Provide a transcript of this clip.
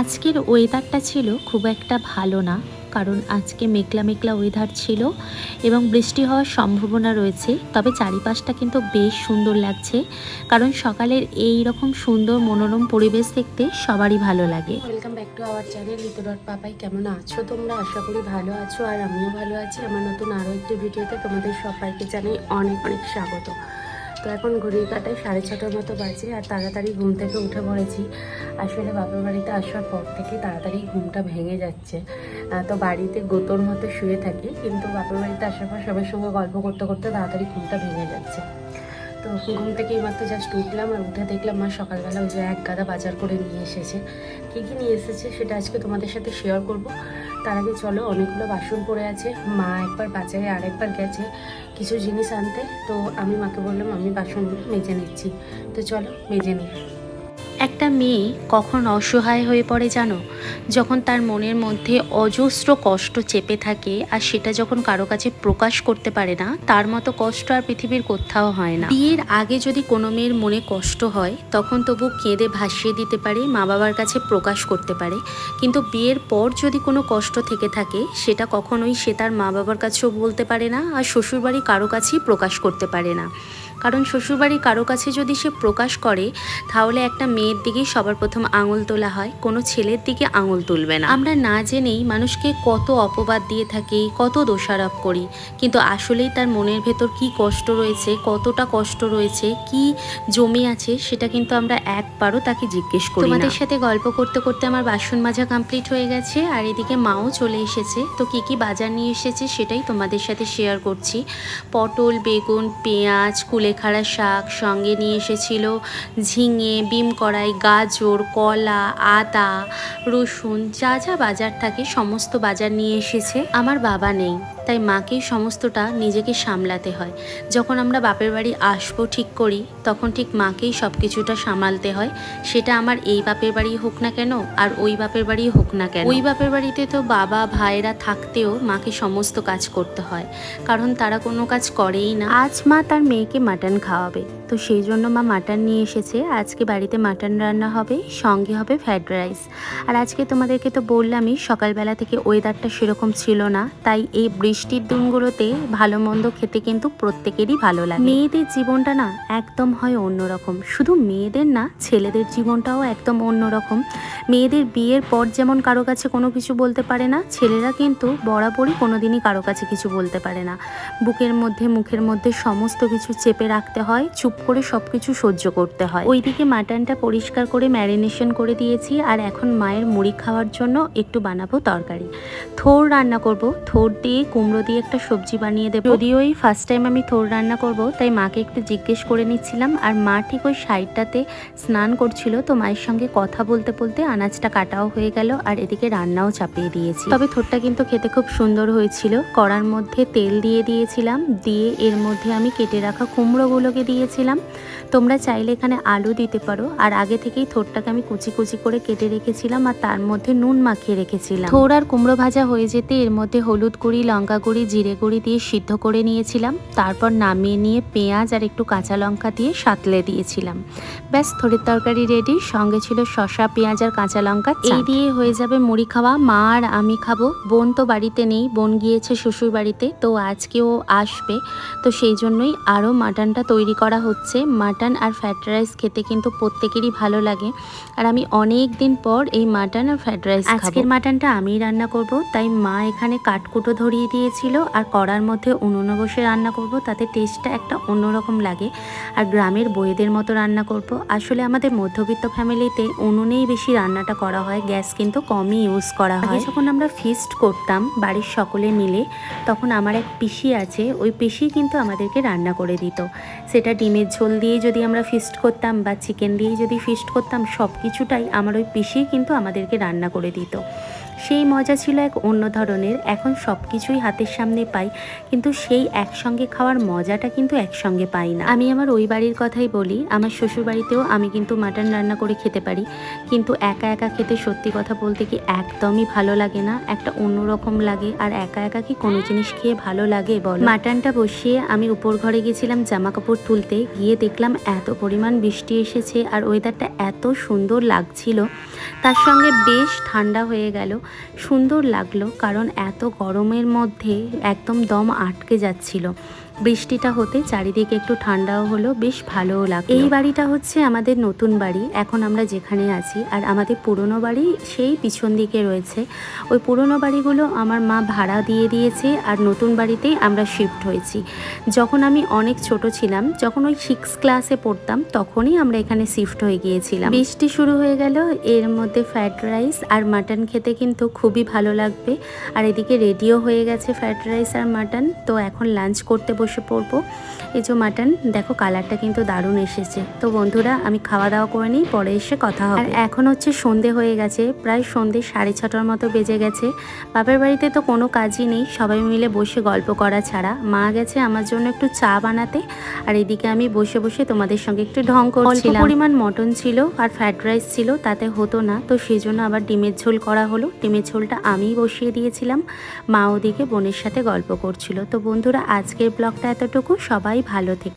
আজকের ওয়েদারটা ছিল খুব একটা ভালো না, কারণ আজকে মেঘলা মেঘলা ওয়েদার ছিল এবং বৃষ্টি হওয়ার সম্ভাবনা রয়েছে, তবে চারিপাশটা কিন্তু বেশ সুন্দর লাগছে, কারণ সকালের এই রকম সুন্দর মনোরম পরিবেশ দেখতে সবারই ভালো লাগে। Welcome back to our channel dot Papai কেমন আছো তোমরা? আশা করি ভালো আছো আর আমিও ভালো আছি। আমার নতুন আরও একটি ভিডিওতে তোমাদের সবাইকে জানাই অনেক অনেক স্বাগত। তো এখন ঘড়ির কাটায় সাড়ে ছটার মতো বাজে আর তাড়াতাড়ি ঘুম থেকে উঠে পড়েছি। আসলে বাপের বাড়িতে আসার পর থেকে তাড়াতাড়ি ঘুমটা ভেঙে যাচ্ছে। তো বাড়িতে গোতর মতো শুয়ে থাকি, কিন্তু বাপের বাড়িতে আসার পর সবার সঙ্গে গল্প করতে করতে তাড়াতাড়ি ঘুমটা ভেঙে যাচ্ছে। তো ঘুম থেকে এইমাত্র জাস্ট উঠলাম আর উঠে দেখলাম, মা সকালবেলা ওই যে এক গাদা বাজার করে নিয়ে এসেছে। কী কী নিয়ে এসেছে সেটা আজকে তোমাদের সাথে শেয়ার করব। তার আগে চলো, অনেকগুলো বাসন পড়ে আছে। মা একবার বাজারে আরেকবার গেছে কিছু জিনিস আনতে। তো আমি মাকে বললাম, আমি বাসনগুলো মেজে নিচ্ছি। তো চলো, মেজে নিই। একটা মেয়ে কখন অসহায় হয়ে পড়ে জানো? যখন তার মনের মধ্যে অজস্র কষ্ট চেপে থাকে আর সেটা যখন কারও কাছে প্রকাশ করতে পারে না, তার মতো কষ্ট আর পৃথিবীর কোথাও হয় না। বিয়ের আগে যদি কোনো মেয়ের মনে কষ্ট হয়, তখন তবু কেঁদে ভাসিয়ে দিতে পারে মা বাবার কাছে প্রকাশ করতে পারে। কিন্তু বিয়ের পর যদি কোনো কষ্ট থেকে থাকে, সেটা কখনোই সে তার মা বাবার কাছেও বলতে পারে না আর শ্বশুরবাড়ি কারও কাছেই প্রকাশ করতে পারে না। কারণ শ্বশুরবাড়ি কারও কাছে যদি সে প্রকাশ করে, তাহলে একটা মেয়ের দিকেই সবার প্রথম আঙুল তোলা হয়, কোনো ছেলের দিকে আঙুল তুলবে না। আমরা না জেনেই মানুষকে কত অপবাদ দিয়ে থাকি, কত দোষারোপ করি, কিন্তু আসলেই তার মনের ভেতর কি কষ্ট রয়েছে, কতটা কষ্ট রয়েছে, কি জমে আছে, সেটা কিন্তু আমরা একবারও তাকে জিজ্ঞেস করি তোমাদের সাথে গল্প করতে করতে আমার বাসন মাজা কমপ্লিট হয়ে গেছে, আর এদিকে মাও চলে এসেছে। তো কি কি বাজার নিয়ে এসেছে, সেটাই তোমাদের সাথে শেয়ার করছি। পটল, বেগুন, পেঁয়াজ কুলেখাড়া শাক সঙ্গে নিয়ে এসেছিল। ঝিঙে, বিম কড়াই, গাজর, কলা, আদা, রসুন, যা যা বাজার থাকে সমস্ত বাজার নিয়ে এসেছে। আমার বাবা নেই। তাই মাকেই সমস্তটা নিজেকে সামলাতে হয়। যখন আমরা বাপের বাড়ি আসব ঠিক করি, তখন ঠিক মাকেই সব কিছুটা সামালতে হয়। সেটা আমার এই বাপের বাড়ি হোক না কেন, আর ওই বাপের বাড়ি হোক না কেন। ওই বাপের বাড়িতে তো বাবা ভাইরা থাকতেও মাকে সমস্ত কাজ করতে হয়। কারণ তারা কোনো কাজ করেই না। আজ মা তার মেয়েকে মাটন খাওয়াবে। তো সেই জন্য মা মাটন নিয়ে এসেছে। আজকে বাড়িতে মাটন রান্না হবে, সঙ্গে হবে ফ্রাইড রাইস। আর আজকে তোমাদেরকে তো বললামই, সকালবেলা থেকে ওয়েদারটা সেরকম ছিল না। তাই এই বৃষ্টির দিনগুলোতে ভালো মন্দ খেতে কিন্তু প্রত্যেকেরই ভালো লাগে। মেয়েদের জীবনটা না একদম হয় অন্যরকম। শুধু মেয়েদের না, ছেলেদের জীবনটাও একদম অন্যরকম। মেয়েদের বিয়ের পর যেমন কারও কাছে কোনো কিছু বলতে পারে না, ছেলেরা কিন্তু বরাবরই কোনোদিনই কারও কাছে কিছু বলতে পারে না। বুকের মধ্যে, মুখের মধ্যে সমস্ত কিছু চেপে রাখতে হয়, চুপ করে সব কিছু সহ্য করতে হয়। ওইদিকে মাটনটা পরিষ্কার করে ম্যারিনেশন করে দিয়েছি আর এখন মায়ের মুড়ি খাওয়ার জন্য একটু বানাবো তরকারি। থোর রান্না করব। থোর দিয়ে কুমড়ো দিয়ে একটা সবজি বানিয়ে দেবো। যদিও এই ফার্স্ট টাইম আমি থোর রান্না করব, তাই মাকে একটু জিজ্ঞেস করে নিচ্ছিলাম। আর মা ঠিক ওই সাইডটাতে স্নান করছিল, তো মায়ের সঙ্গে কথা বলতে বলতে আনাজটা কাটাও হয়ে গেল আর এদিকে রান্নাও চাপিয়ে দিয়েছি। তবে থোরটা কিন্তু খেতে খুব সুন্দর হয়েছিল। কড়ার মধ্যে তেল দিয়ে দিয়েছিলাম। দিয়ে এর মধ্যে আমি কেটে রাখা কুমড়োগুলোকে দিয়েছিলাম। তোমরা চাইলে এখানে আলু দিতে পারো। আর আগে থেকেই থোরটাকে আমি কুচি কুচি করে কেটে রেখেছিলাম আর তার মধ্যে নুন মাখিয়ে রেখেছিলাম। থোর আর কুমড়ো ভাজা হয়ে যেতে এর মধ্যে হলুদ গুঁড়ি লঙ্কা গুঁড়ি জিরে গুঁড়ি দিয়ে সিদ্ধ করে নিয়েছিলাম। তারপর নামিয়ে নিয়ে পেঁয়াজ আর একটু কাঁচা লঙ্কা দিয়ে সাতলে দিয়েছিলাম। ব্যাস থোরের তরকারি রেডি সঙ্গে ছিল শসা পেঁয়াজ আর কাঁচা লঙ্কা। এই দিয়ে হয়ে যাবে মুড়ি খাওয়া। মা আর আমি খাব। বোন তো বাড়িতে নেই। বোন গিয়েছে শ্বশুর বাড়িতে তো আজকেও আসবে। তো সেই জন্যই আরও মাটনটা তৈরি করা হচ্ছে। মাটন আর ফ্রাইড রাইস খেতে কিন্তু প্রত্যেকেরই ভালো লাগে। আর আমি অনেক দিন পর এই মাটন আর ফ্রাইড রাইস আজকের মাটনটা আমিই রান্না করব তাই মা এখানে কাঠকুটো ধরিয়ে দিয়েছিল আর কড়ার মধ্যে উনুনে বসে রান্না করব তাতে টেস্টটা একটা অন্যরকম লাগে। আর গ্রামের বইয়েদের মতো রান্না করব। আসলে আমাদের মধ্যবিত্ত ফ্যামিলিতে উনুনেই বেশি রান্নাটা করা হয় গ্যাস কিন্তু কমই ইউজ করা হয়। যখন আমরা ফিস্ট করতাম বাড়ির সকলে মিলে তখন আমার এক পিসি আছে ওই পিসি কিন্তু আমাদেরকে রান্না করে দিত। সেটা ডিমের ঝোল দিয়ে যদি আমরা ফিস্ট করতাম বা চিকেন দিয়ে যদি ফিস্ট করতাম সব কিছুটাই আমার ওই পিসি কিন্তু আমাদেরকে রান্না করে দিত। সেই মজা ছিল এক অন্য ধরনের। এখন সব কিছুই হাতের সামনে পাই, কিন্তু সেই একসঙ্গে খাওয়ার মজাটা কিন্তু একসঙ্গে পাই না। আমি আমার ওই বাড়ির কথাই বলি, আমার শ্বশুর বাড়িতেও আমি কিন্তু মাটন রান্না করে খেতে পারি। কিন্তু একা একা খেতে সত্যি কথা বলতে কি একদমই ভালো লাগে না, একটা অন্যরকম লাগে। আর একা একা কি কোনো জিনিস খেয়ে ভালো লাগে বল? মাটনটা বসিয়ে আমি উপর ঘরে গেছিলাম জামা কাপড় তুলতে, গিয়ে দেখলাম এত পরিমাণ বৃষ্টি এসেছে আর ওয়েদারটা এত সুন্দর লাগছিল। তার সঙ্গে বেশ ঠান্ডা হয়ে গেল। সুন্দর লাগল কারণ এত গরমের মধ্যে একদম দম আটকে যাচ্ছিল। বৃষ্টিটা হতে চারিদিকে একটু ঠান্ডাও হলো, বেশ ভালোও লাগল। এই বাড়িটা হচ্ছে আমাদের নতুন বাড়ি, এখন আমরা যেখানে আছি। আর আমাদের পুরনো বাড়ি সেই পিছন দিকে রয়েছে। ওই পুরনো বাড়িগুলো আমার মা ভাড়া দিয়ে দিয়েছে আর নতুন বাড়িতেই আমরা শিফট হয়েছি। যখন আমি অনেক ছোট ছিলাম, যখন ওই সিক্স ক্লাসে পড়তাম, তখনই আমরা এখানে শিফট হয়ে গিয়েছিলাম। বৃষ্টি শুরু হয়ে গেল, এর মধ্যে ফ্রাইড রাইস আর মাটন খেতে কিন্তু খুবই ভালো লাগবে। আর এদিকে রেডিও হয়ে গেছে ফ্রাইড রাইস আর মাটন তো এখন লাঞ্চ করতে বসে পড়ব। এই যে মাটন দেখো কালারটা কিন্তু দারুণ এসেছে। তো বন্ধুরা আমি খাওয়া দাওয়া করে নিই পরে এসে কথা হবে। আর এখন হচ্ছে সন্ধে হয়ে গেছে প্রায় সন্ধে সাড়ে ছটার মতো বেজে গেছে। বাপের বাড়িতে তো কোনো কাজই নেই সবাই মিলে বসে গল্প করা ছাড়া। মা গেছে আমার জন্য একটু চা বানাতে আর এদিকে আমি বসে বসে তোমাদের সঙ্গে একটু ঢং করছিলাম। পরিমাণ মটন ছিল আর ফ্রাইড রাইস ছিল তাতে হতো না। তো সেই জন্য আবার ডিমের ঝোল করা হলো। ডিমের ঝোলটা আমিই বসিয়ে দিয়েছিলাম। মা ওদিকে বোনের সাথে গল্প করছিল। তো বন্ধুরা আজকের ব্লগটা এতটুকু সবাই ভালো থেকে